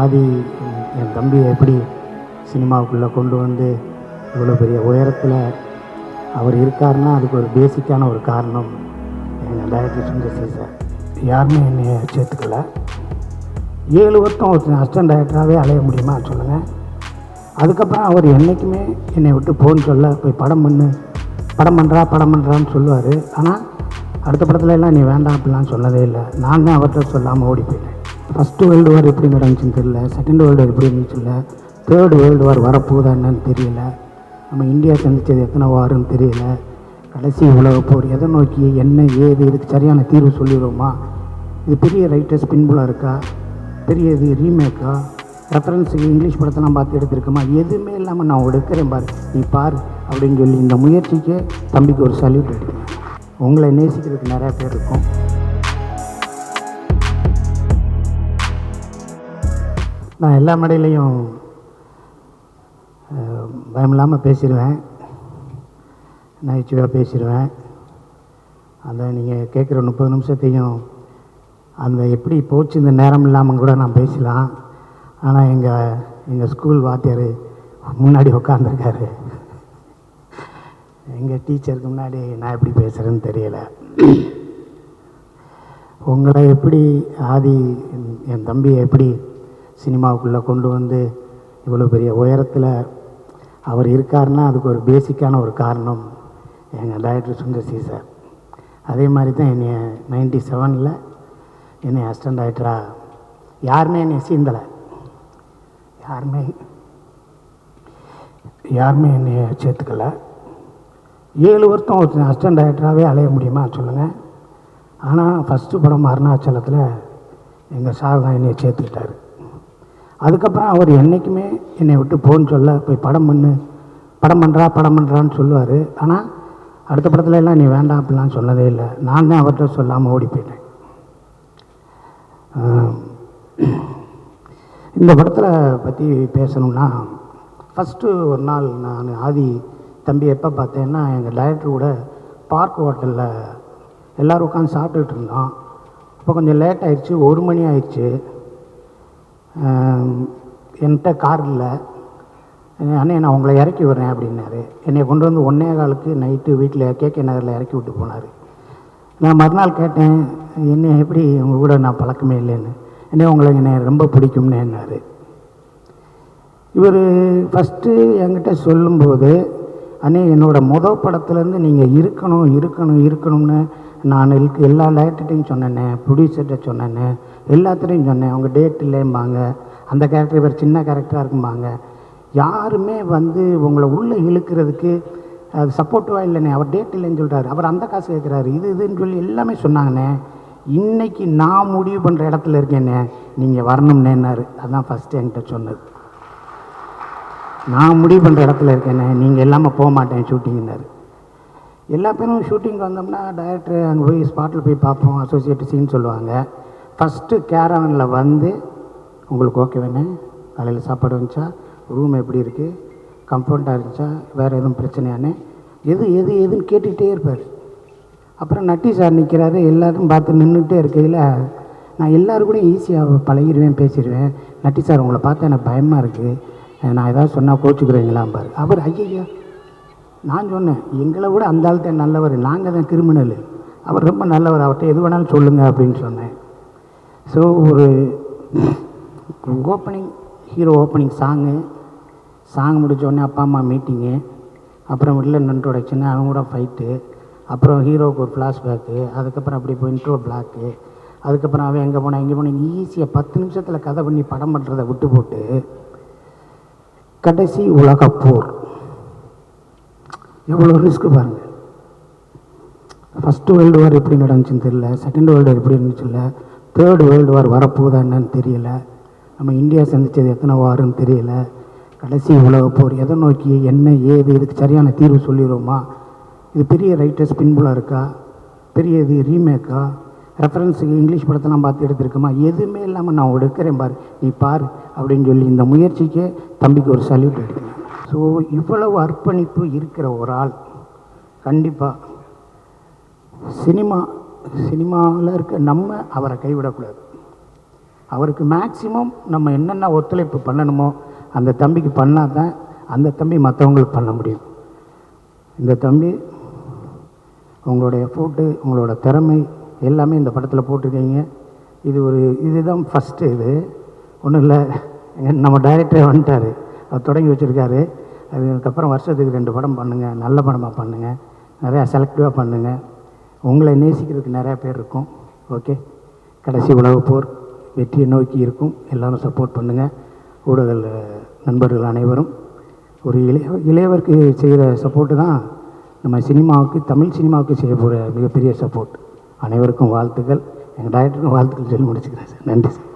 ஆதி என் தம்பியை எப்படி சினிமாவுக்குள்ளே கொண்டு வந்து இவ்வளோ பெரிய உயரத்தில் அவர் இருக்காருன்னா அதுக்கு ஒரு பேசிக்கான ஒரு காரணம். எங்கள் டைரக்டர் சுந்தர் சார் யாருமே என்னை சேர்த்துக்கல. ஏழு வருஷம் ஒரு அசிஸ்டன்ட் டைரக்டராகவே அலைய முடியுமா சொல்லுங்கள் அதுக்கப்புறம் அவர் என்றைக்குமே என்னை விட்டு போன்னு சொல்ல போய் படம் பண்ணு. படம் பண்ணுறா படம் பண்ணுறான்னு சொல்லுவார். ஆனால் அடுத்த படத்துல எல்லாம் நீ வேண்டாம் அப்படிலாம் சொன்னதே இல்லை. நான் தான் அவர்கிட்ட சொல்லாமல் ஓடி போயிட்டேன். ஃபஸ்ட்டு வேர்ல்டு வார் எப்படி நடந்துச்சுன்னு தெரியல. செகண்ட் வேர்ல்டு வார் எப்படி இருந்துச்சுல்ல தேர்டு வேர்ல்டு வார் வரப்போகுதா என்னன்னு தெரியல. நம்ம இந்தியா சந்தித்தது எத்தனை வாருன்னு தெரியல. கடைசி உலகப்போர் எதை நோக்கி என்ன ஏது இதுக்கு சரியான தீர்வு சொல்லிடுவோமா? இது பெரிய ரைட்டர்ஸ் பின்புலாக இருக்கா? பெரிய இது ரீமேக்கா ரெஃபரன்ஸுக்கு இங்கிலீஷ் படத்தெல்லாம் பார்த்து எடுத்திருக்கோமா? எதுவுமே இல்லாமல் நான் எடுக்கிறேன் பாரு. நீ பார் அப்படின்னு சொல்லி இந்த முயற்சிக்கு தம்பிக்கு ஒரு சல்யூட் எடுக்கிறேன் உங்களை நேசிக்கிறதுக்கு நிறையா பேர் இருக்கும். நான் எல்லா மேடையிலையும் பயமில்லாமல் பயம் இல்லாமல் பேசிடுவேன் நகைச்சுவையாக பேசிடுவேன் அந்த நீங்கள் கேட்குற முப்பது நிமிஷத்தையும் அந்த எப்படி போச்சு இந்த நேரம் இல்லாமல் கூட நான் பேசலாம். ஆனால் எங்கள் எங்கள் ஸ்கூல் வாத்தியார் முன்னாடி உட்காந்துருக்காரு எங்கள் டீச்சருக்கு முன்னாடி நான் எப்படி பேசுகிறேன்னு தெரியல. உங்களை எப்படி ஆதி என்- என் தம்பியை எப்படி சினிமாவுக்குள்ளே கொண்டு வந்து இவ்வளோ பெரிய உயரத்தில் அவர் இருக்காருன்னா அதுக்கு ஒரு பேசிக்கான ஒரு காரணம் எங்கள் டைரக்டர் சுந்தர் சி சார் அதே மாதிரி தான் என்னை நைன்டி செவனில் என்னை அசிஸ்டன்ட் டைரக்டராக யாருமே என்னை சீந்தலை. யாருமே யாருமே என்னை சேர்த்துக்கல. ஏழு வருஷம் ஒரு அசிஸ்டன்ட் டைரக்டராகவே அலைய முடியுமா சொல்லுங்கள் ஆனால் ஃபஸ்ட்டு படம் அருணாச்சலத்தில் எங்கள் சார் தான் என்னை சேர்த்துக்கிட்டாரு. அதுக்கப்புறம் அவர் என்றைக்குமே என்னை விட்டு போன்னு சொல்ல போய் படம் பண்ணு. படம் பண்ணுறா படம் பண்ணுறான்னு சொல்லுவார். ஆனால் அடுத்த படத்துல எல்லாம் நீ வேண்டாம் அப்படிலாம் சொன்னதே இல்லை. நான் தான் அவர்கிட்ட சொல்லாமல் ஓடி போயிட்டேன். இந்த படத்தில் பற்றி பேசணும்னா ஃபஸ்ட்டு ஒரு நாள் நான் ஆதி தம்பி எப்போ பார்த்தேன்னா எங்கள் டைரக்டர் கூட பார்க் ஹோட்டலில் எல்லோரும் உட்காந்து சாப்பிட்டுட்டு இருந்தோம். இப்போ கொஞ்சம் லேட் ஆயிடுச்சு ஒரு மணி ஆயிடுச்சு. என்கிட்ட கார் இல்லை. அண்ணே நான் உங்களை இறக்கி விடுறேன் அப்படின்னாரு. என்னை கொண்டு வந்து ஒன்றே காலுக்கு நைட்டு வீட்டில் கேகே நகரில் இறக்கி விட்டு போனார். நான் மறுநாள் கேட்டேன் என்ன எப்படி உங்கள் கூட நான் பழக்கமே இல்லைன்னு? என்ன உங்களை என்னை ரொம்ப பிடிக்கும்னு என்னார். இவர் ஃபஸ்ட்டு என்கிட்ட சொல்லும்போது அண்ணே என்னோட மொதல் படத்துலேருந்து நீங்கள் இருக்கணும் இருக்கணும் இருக்கணும்னு நான் இருக்கு எல்லா லேட்டர்ட்டையும் சொன்னேன்னே ப்ரொடியூசர்கிட்ட சொன்னேன்னே எல்லாத்துலேயும் சொன்னேன் அவங்க டேட் இல்லைம்பாங்க அந்த கேரக்டர் இவர் சின்ன கேரக்டராக இருக்கும்பாங்க. யாருமே வந்து உங்களை உள்ளே இழுக்கிறதுக்கு அது சப்போர்ட்டிவாக இல்லைண்ணே அவர் டேட் இல்லைன்னு சொல்கிறாரு அவர் அந்த காசு கேட்குறாரு இது இதுன்னு சொல்லி எல்லாமே சொன்னாங்கண்ணே. இன்றைக்கி நான் முடிவு பண்ணுற இடத்துல இருக்கேண்ணே நீங்கள் வரணும்னேன்னாரு. அதான் ஃபஸ்ட்டு என்கிட்ட சொன்னது. நான் முடிவு பண்ணுற இடத்துல இருக்கேனே நீங்கள் இல்லாமல் போக மாட்டேன் ஷூட்டிங்னாரு எல்லா பேரும் ஷூட்டிங் வந்தோம்னா டைரக்டர் அங்கே போய் ஸ்பாட்டில் போய் பார்ப்போம் அசோசியேட் சீன் சொல்லுவாங்க. ஃபஸ்ட்டு கேரவனில் வந்து உங்களுக்கு ஓகே வேணே காலையில் சாப்பாடு வந்துச்சா? ரூம் எப்படி இருக்குது கம்ஃபர்ட்டாக இருந்துச்சா? வேறு எதுவும் பிரச்சனையானே? எது எது எதுன்னு கேட்டுக்கிட்டே இருப்பார். அப்புறம் நட்டி சார் நிற்கிறாரு எல்லாரும் பார்த்து நின்றுக்கிட்டே இருக்கையில் நான் எல்லாரும் கூட ஈஸியாக பழகிடுவேன் பேசிடுவேன் நட்டி சார் உங்களை பார்த்தா எனக்கு பயமாக இருக்குது நான் ஏதாவது சொன்னால் கோச்சுக்கிறீங்களாம் பாரு. அவர் ஐயா நான் சொன்னேன் எங்களை விட அந்த ஆள்கிட்ட நல்லவர் நாங்கள் தான் கிரிமினல் அவர் ரொம்ப நல்லவர் அவர்கிட்ட எது வேணாலும் சொல்லுங்கள் அப்படின்னு சொன்னேன். ஸோ ஒரு opening hero opening song song முடித்தோடனே அப்பா அம்மா மீட்டிங்கு அப்புறம் வில்லன் இன்ட்ரோடக்ஷனு அவங்க கூட ஃபைட்டு அப்புறம் ஹீரோவுக்கு ஒரு ஃப்ளாஷ்பேக்கு அதுக்கப்புறம் அப்படி போய் இன்ட்ரோ பிளாக்கு அதுக்கப்புறம் அவன் எங்கே போனான் எங்கே போனால் ஈஸியாக பத்து நிமிஷத்தில் கதை பண்ணி படம் பண்ணுறதை விட்டு போட்டு கடைசி உலக போர் எவ்வளோ ரிஸ்க் பாருங்கள் ஃபஸ்ட்டு வேர்ல்டு வார் எப்படி நடந்துச்சுன்னு தெரியல. செகண்ட் வேர்ல்டு வார் எப்படி இருந்துச்சு இல்லை தேர்டு வேர்ல்டு வார் வரப்போகுதா என்னன்னு தெரியல. நம்ம இந்தியா சந்தித்தது எத்தனை வாருன்னு தெரியல. கடைசி உலக போர் எதை நோக்கி என்ன ஏது இதுக்கு சரியான தீர்வு சொல்லிடுவோமா? இது பெரிய ரைட்டர்ஸ் பின்புலாக இருக்கா? பெரிய இது ரீமேக்கா ரெஃபரன்ஸுக்கு இங்கிலீஷ் படத்தெல்லாம் பார்த்து எடுத்திருக்கோமா எதுவுமே இல்லாமல் நான் எடுக்கிறேன் பார். நீ பார் அப்படின்னு சொல்லி இந்த முயற்சிக்கு தம்பிக்கு ஒரு சல்யூட் அடிக்கிறேன் ஸோ இவ்வளவு அர்ப்பணிப்பு இருக்கிற ஒரு ஆள். கண்டிப்பாக சினிமா சினிமாவில் இருக்க நம்ம அவரை கைவிடக்கூடாது. அவருக்கு மேக்சிமம் நம்ம என்னென்ன ஒத்துழைப்பு பண்ணணுமோ அந்த தம்பிக்கு பண்ணால் தான் அந்த தம்பி மற்றவங்களுக்கு பண்ண முடியும். இந்த தம்பி உங்களுடைய எஃபோர்ட்டு உங்களோட திறமை எல்லாமே இந்த படத்தில் போட்டிருக்கீங்க. இது ஒரு இதுதான் ஃபஸ்ட்டு இது. ஒன்றும் இல்லை. நம்ம டைரக்டரே வந்துட்டார். அவர் தொடங்கி வச்சுருக்காரு. அதுக்கப்புறம் வருஷத்துக்கு ரெண்டு படம் பண்ணுங்கள் நல்ல படமாக பண்ணுங்கள் நிறையா செலக்டிவாக பண்ணுங்கள் உங்களை நேசிக்கிறதுக்கு நிறையா பேர் இருக்கும். ஓகே கடைசி உலகப் போர் வெற்றியை நோக்கி இருக்கும். எல்லாரும் சப்போர்ட் பண்ணுங்கள் ஊடக நண்பர்கள் அனைவரும். ஒரு இளைய இளையவருக்கு செய்கிற சப்போர்ட்டு தான் நம்ம சினிமாவுக்கு தமிழ் சினிமாவுக்கு செய்ய போகிற மிகப்பெரிய சப்போர்ட் அனைவருக்கும் வாழ்த்துக்கள். எங்கள் டாக்டருக்கும் வாழ்த்துக்கள் சொல்லி முடிச்சுக்கிறேன் சார். நன்றி சார்.